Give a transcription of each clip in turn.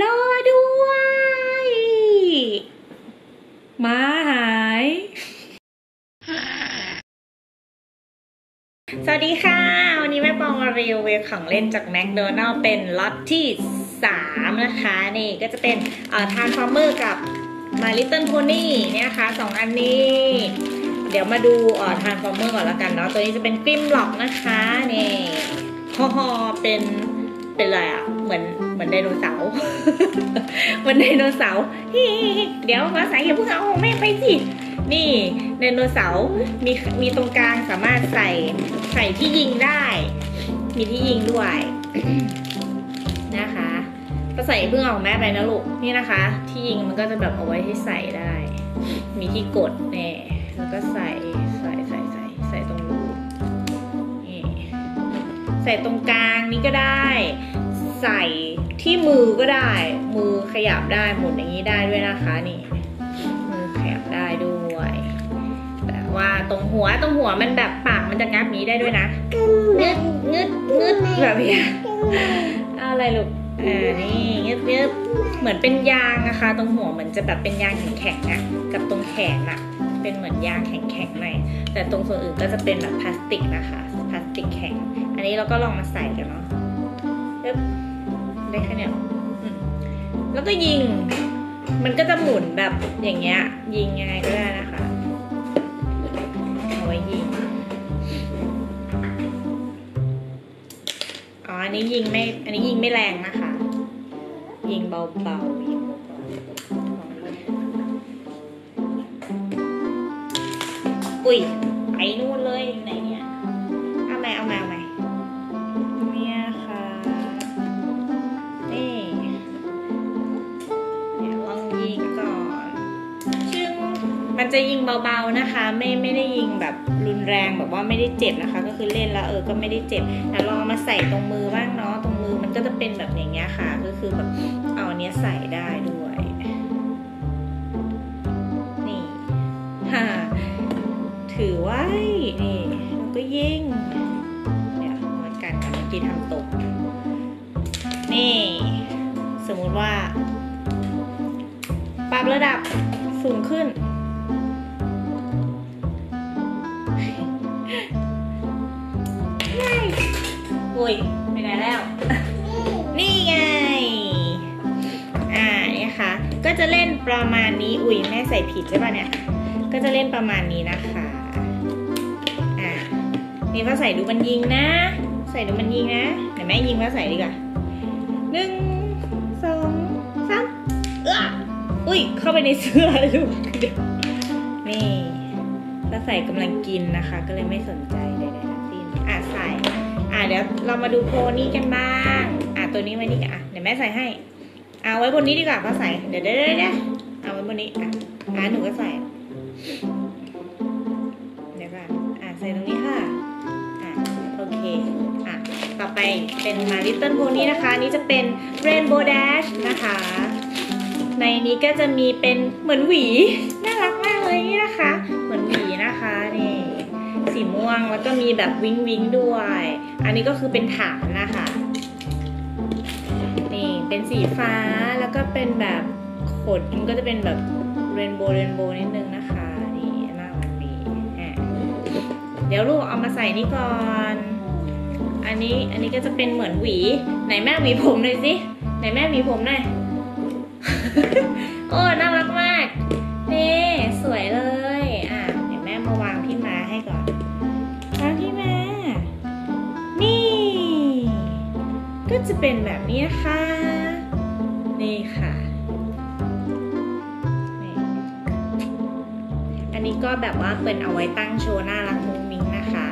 รอด้วย มาหาย สวัสดีค่ะ วันนี้แม่ปองมารีวิวของเล่นจากแมคโดนัลล์เป็นล็อตที่ 3 นะคะ นี่ก็จะเป็นทานฟอร์เมอร์กับมาลิตเติ้ลโพนี่เนี่ยค่ะสองอันนี้ เดี๋ยวมาดูทานฟอร์เมอร์ก่อนแล้วกันเนาะตัวนี้จะเป็นกริมล็อกนะคะ นี่ฮอฮอเป็น เป็นอะไรอะเหมือนเหมือนไดโนเสาร์เหมือนไดโนเสาร์เดี๋ยวมาใส่อย่าเพิ่งเอาของแม่ไปสินี่ไดโนเสาร์มีมีตรงกลางสามารถใส่ใส่ที่ยิงได้ มีที่ยิงด้วยนะคะก็ใส่เพิ่งเอาของแม่ไปนะลูกนี่นะคะ ที่ยิงมันก็จะแบบเอาไว้ให้ใส่ได้ มีที่กดแน่แล้วก็ใส่ใส่ ใส่ตรงกลางนี้ก็ได้ ใส่ที่มือก็ได้ มือขยับได้หมุนอย่างนี้ได้ด้วยนะคะนี่ มือขยับได้ด้วย แต่ว่าตรงหัวตรงหัวมันแบบปากมันจะงับนี้ได้ด้วยนะงึดงึดงึดแบบนี้อะไรลูกอ่านี่งึดงึดเหมือนเป็นยางนะคะ ตรงหัวเหมือนจะแบบเป็นยางแข็งๆอะกับตรงแขนอะ เป็นเหมือนยางแข็งๆหน่อยแต่ตรงส่วนอื่นก็จะเป็นแบบพลาสติกนะคะพลาสติกแข็ง อันนี้เราก็ลองมาใส่กันเนาะปึ๊บได้แค่เนี้ยแล้วก็ยิง มันก็จะหมุนแบบอย่างเงี้ย ยิงยังไงก็ได้นะคะเอาไว้ยิงอ๋ออันนี้ยิงไม่ อันนี้ยิงไม่แรงนะคะ ยิงเบาๆ อุ้ยไปนู่นเลยอยู่ไหนเนี่ย เอาใหมเอาใหมเอาใหมเนี่ยค่ะ นี่เดี๋ยวลองยิงก่อนชึ้งมันจะยิงเบาๆนะคะ ไม่ไม่ได้ยิงแบบรุนแรงแบบว่าไม่ได้เจ็บนะคะ ก็คือเล่นแล้วเออก็ไม่ได้เจ็บแต่ลองมาใส่ตรงมือบ้างเนาะตรงมือมันก็จะเป็นแบบอย่างเงี้ยค่ะ ก็คือแบบเอาเนี้ยใส่ได้ด้วย ยิงเดี๋ยววัดกันกันเมื่อกี้ทำตก นี่ สมมุติว่า ปรับระดับสูงขึ้น อุ้ยไปไหนแล้ว นี่ไง อ่าเนี่ยค่ะ ก็จะเล่นประมาณนี้ อุ้ยแม่ใส่ผิดใช่ป่ะเนี่ย ก็จะเล่นประมาณนี้นะคะ นี่ว่าใส่ดูมันยิงนะ ใส่ดูมันยิงนะเดี๋ยวแม่ยิงว่าใส่ดีกว่าหนึ่งสองสามเอ้ออุ้ยเข้าไปในเสื้อลูกเดี๋ยวนี่ก็ใส่กำลังกินนะคะ ก็เลยไม่สนใจใดๆทั้งสิ้นอะใส่อะเดี๋ยวเรามาดูโพนี่กันบ้างอะตัวนี้ไว้นี่อะเดี๋ยวแม่ใส่ให้เอาไว้บนนี้ดีกว่าป้าใส่เดี๋ยวเดี๋ยวเดี๋ยวเดี๋ยวเอาไว้บนนี้อะอะหนูก็ใส่ อะต่อไปเป็นมา Little Pony นะคะนี้จะเป็น Rainbow Dash นะคะ ในนี้ก็จะมีเป็นเหมือนหวี น่ารักมากเลยนี่นะคะ เหมือนหวีนะคะนี่สีม่วงแล้วก็มีแบบวิงวิงด้วย อันนี้ก็คือเป็นฐานนะคะนี่เป็นสีฟ้าแล้วก็เป็นแบบขดมันก็จะเป็นแบบเรนโบว์เรนโบว์นิดนึงนะคะนี่น่ารักดีเดี๋ยวลูกเอามาใส่นี่ก่อน อันนี้อันนี้ก็จะเป็นเหมือนหวี ไหนแม่หวีผมหน่อยสิ ไหนแม่หวีผมหน่อย โอ้ น่ารักมาก นี่สวยเลย อะเดี๋ยวแม่มาวางที่ม้าให้ก่อนวางที่มา นี่ ก็จะเป็นแบบนี้นะคะนี่ค่ะนี่อันนี้ก็แบบว่าเป็นเอาไว้ตั้งโชว์น่ารักมุ้งมิ้งนะคะ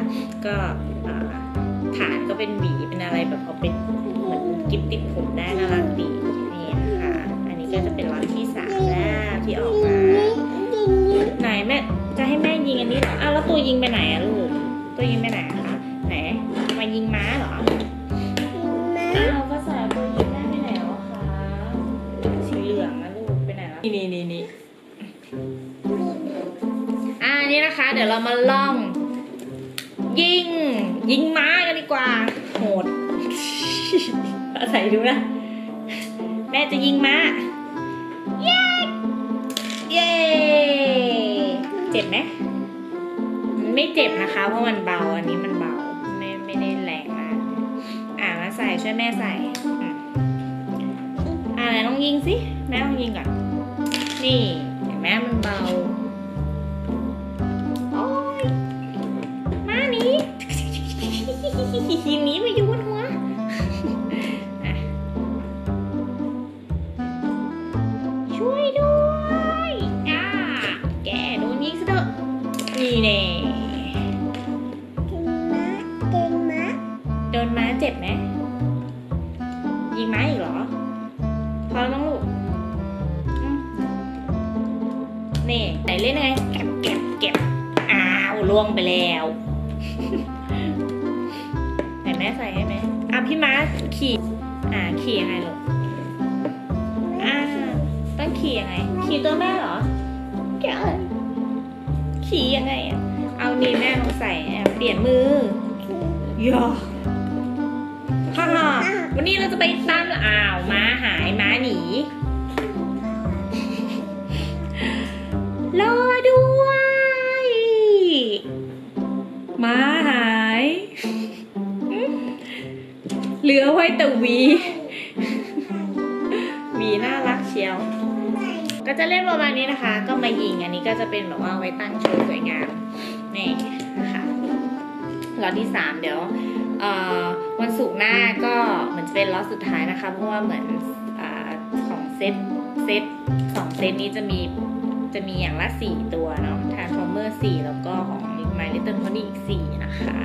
ก็ ฐานก็เป็นหวีเป็นอะไรแบบเอาเป็นเหมือนกิฟติดผมได้น่ารักดีนี่นะคะ อันนี้ก็จะเป็นร้อนที่สามแล้วที่ออกมาไหนแม่จะให้แม่ยิงอันนี้อ้าวแล้วตัวยิงไปไหนอะลูกตัวยิงไปไหนคะไหนมายิงม้าเหรออ้าวภาษาตัวยิงแม่ไปไหนแล้วคะสีเหลืองนะลูกไปไหนแล้วนี่นี่นี่นี่อ่านี่นะคะ เดี๋ยวเรามาลอง ยิง ยิงม้ากันดีกว่า โหดอาศัยดูนะ แม่จะยิงม้า เย้ เย้เจ็บไหมไม่เจ็บนะคะ เพราะมันเบาอันนี้มันเบา ไม่ไม่ได้แรงมาก อ่ามาใส่ช่วยแม่ใส่อ่าไหนลองยิงสิแม่ลองยิงก่อน นี่เห็นไหมมันเบา หนีมาอยู่บนหัวอะช่วยด้วยอ่าแกโดนยิงซะเถอะนี่แน่เก่งมากโดนม้าเจ็บไหมยิงม้าอีกเหรอพอแล้วมั้งลูกอืมนี่ไหนเล่นไงเก็บเก็บเก็บอ้าวล่วงไปแล้ว ไหนแม่ใส่ให้ไหมอะพี่ม้าขี่อ่าขี่ยังไงลูกอ่าต้องขี่ยังไง ขี่ตัวแม่เหรอแกเอ้ยขี่ยังไงอะเอานี่แม่ลองใส่อะเปลี่ยนมือยอฮ่าฮ่าวันนี้เราจะไปตามอ้าวม้าหาย เหลือไว้แต่หวีหวีน่ารักเชียว ก็จะเล่นประมาณนี้นะคะ ก็มายิงอันนี้ก็จะเป็นแบบว่าไว้ตั้งโชว์สวยงามนี่นะคะล็อตที่สามเดี๋ยววันศุกร์หน้าก็เหมือนจะเป็นล็อตสุดท้ายนะคะ เพราะว่าเหมือนอของเซตเซตสองเซตนี้จะมีจะมีอย่างละสี่ตัวเนาะ Transformer สี่แล้วก็ของ My Little Pony อีกสี่นะคะ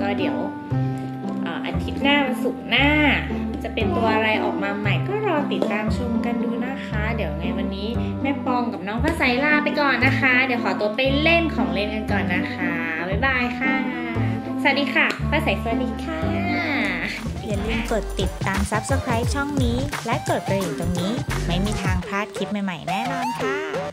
ก็เดี๋ยว หน้าวันศุกหน้า จะเป็นตัวอะไรออกมาใหม่ก็รอติดตามชมกันดูนะคะ เดี๋ยวไงวันนี้แม่ปองกับน้องฟ้าใสลาไปก่อนนะคะ เดี๋ยวขอตัวไปเล่นของเล่นกันก่อนนะคะ บ๊ายบายค่ะ สวัสดีค่ะฟ้าใสสวัสดีค่ะอย่าลืมกดติดตาม Subscribe ช่องนี้ และกดกระดิ่งตรงนี้ ไม่มีทางพลาดคลิปใหม่ ๆ แน่นอนค่ะ